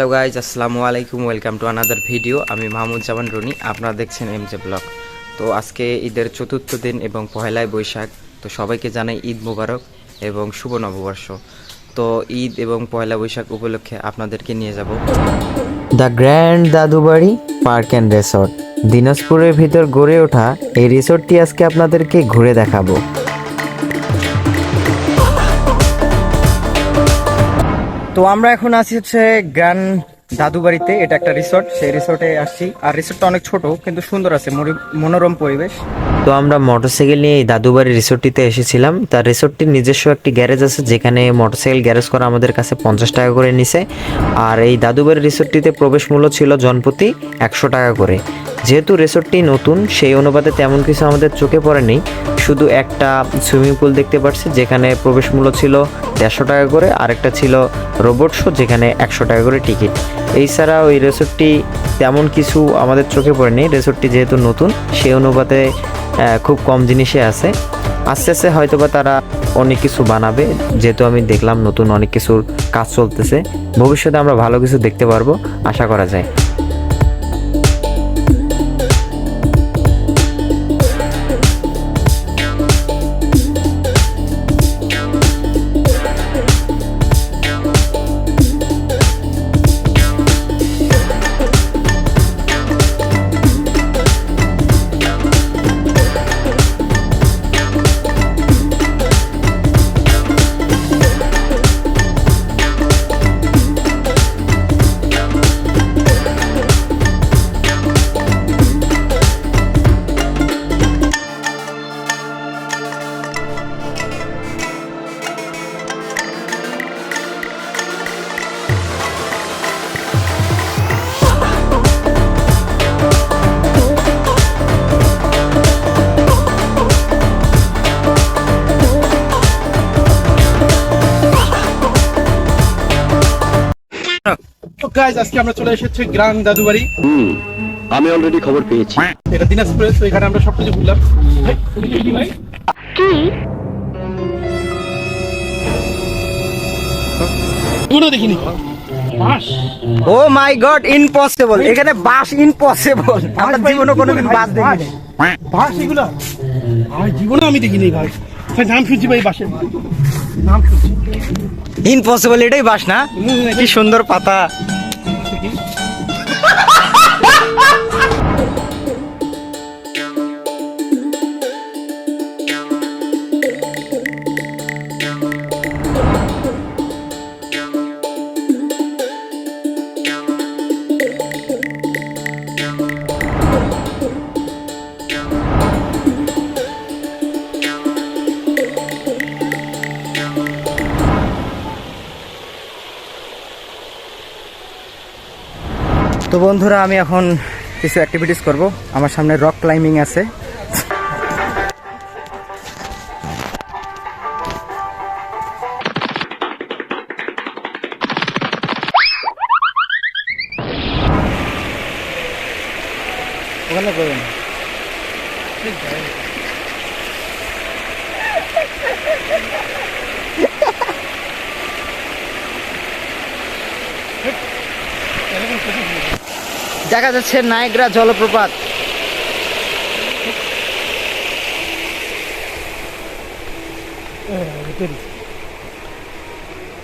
Hello guys আসসালামু আলাইকুম welcome to another video আমি মাহমুদ জামান রনি, আপনারা দেখছেন এম জে ব্লগ তো আজকে ঈদের চতুর্থ দিন এবং পহেলায় বৈশাখ, তো সবাইকে জানাই ঈদ মুবারক এবং শুভ নববর্ষ। তো ঈদ এবং পয়লা বৈশাখ উপলক্ষে আপনাদেরকে নিয়ে যাব। The grand Dadubari park and resort দিনাজপুরের ভিতর গড়ে ওঠা এই রিসর্টটি আজকে আপনাদেরকে ঘুরে দেখাবো। তো আমরা এখন আছি হচ্ছে গ্রান দাদু বাড়িতে এটা একটা রিসর্ট সেই রিসর্টে আসছি। আর রিসর্টটা অনেক ছোট, কিন্তু সুন্দর আছে মনোরম পরিবেশ। তো আমরা মোটরসাইকেল নিয়ে এই দাদুবাড়ি রিসোর্টটিতে এসেছিলাম। তার রিসোর্টটির নিজস্ব একটি গ্যারেজ আছে, যেখানে মোটরসাইকেল গ্যারেজ করা আমাদের কাছে পঞ্চাশ টাকা করে নিছে। আর এই দাদুবাড়ি রিসোর্টটিতে প্রবেশ মূল্য ছিল জনপ্রতি একশো টাকা করে। যেহেতু রিসোর্টটি নতুন, সেই অনুপাতে তেমন কিছু আমাদের চোখে পড়েনি। শুধু একটা সুইমিং পুল দেখতে পাচ্ছি যেখানে প্রবেশ মূল্য ছিল দেড়শো টাকা করে, আরেকটা ছিল রোবট শো, যেখানে একশো টাকা করে টিকিট। এই এছাড়া ওই রিসোর্টটি তেমন কিছু আমাদের চোখে পড়েনি। রিসোর্টটি যেহেতু নতুন, সেই অনুপাতে খুব কম জিনিসে আছে। আস্তে আস্তে হয়তো বা তারা অনেক কিছু বানাবে। যেহেতু আমি দেখলাম নতুন অনেক কিছুর কাজ চলতেছে। ভবিষ্যতে আমরা ভালো কিছু দেখতে পারব, আশা করা যায়। গাইজ আজকে আমরা চলে এসেছি গ্রাং দাদুবাড়ি। হুম আমি অলরেডি খবর পেয়েছি। এটা দিনাজপুরে তো এখানে আমরা সবকিছু ঘুরলাম। কি? দেখিনি। বাস। ও মাই গড ইম্পসিবল এখানে বাস ইম্পসিবল আমরা জীবনে কোনোদিন বাস দেখিনি। বাস এগুলো? ভাই জীবনে আমি দেখিনি ভাই। ভাই নাম শুনছি ভাই বাসের নাম শুনছি। ইম্পসিবল এটাই বাস না? কি সুন্দর পাতা। 平 তো বন্ধুরা আমি এখন কিছু অ্যাক্টিভিটিস করব। আমার সামনে রক ক্লাইম্বিং আছে। ওখানে করবেন? দেখা যাচ্ছে নায়গ্রা জলপ্রপাত।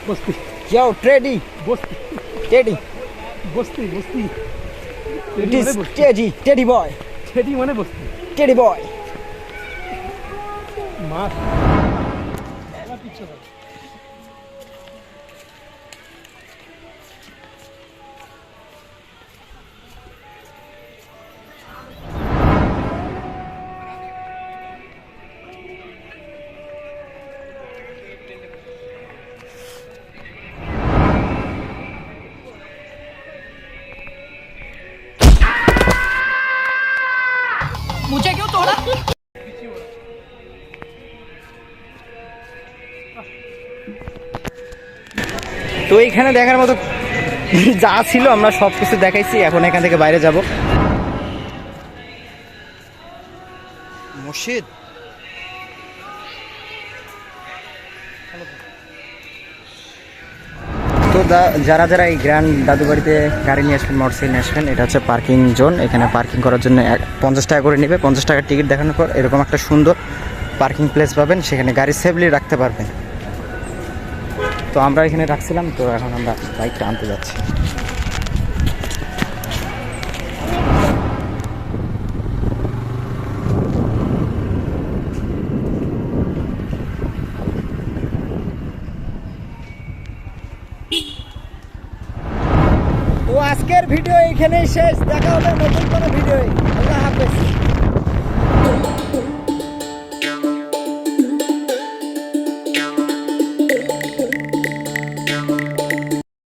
বস্তি। যাও ট্রেডি। বস্তি। টেডি বস্তি বস্তি। It is teddy teddy boy. ছেডি মানে বস্তি। টেডি বয়। মাছ তো এইখানে দেখার মতো যা ছিল আমরা সব কিছু দেখাইছি এখন এখান থেকে বাইরে যাব। মসজিদ তো যারা যারা এই গ্র্যান্ড দাদু বাড়িতে গাড়ি নিয়ে আসবেন মোটরসাইকেল নিয়ে আসবেন, এটা হচ্ছে পার্কিং জোন এখানে পার্কিং করার জন্য পঞ্চাশ টাকা করে নেবে। পঞ্চাশ টাকার টিকিট দেখানোর পর এরকম একটা সুন্দর পার্কিং প্লেস পাবেন, সেখানে গাড়ি সেফলি রাখতে পারবেন। তো আমরা এখানে রাখছিলাম, তো এখন আমরা বাইকটা আনতে যাচ্ছি। ভিডিও এখানেই শেষ। দেখা হবে নতুন কোনো ভিডিও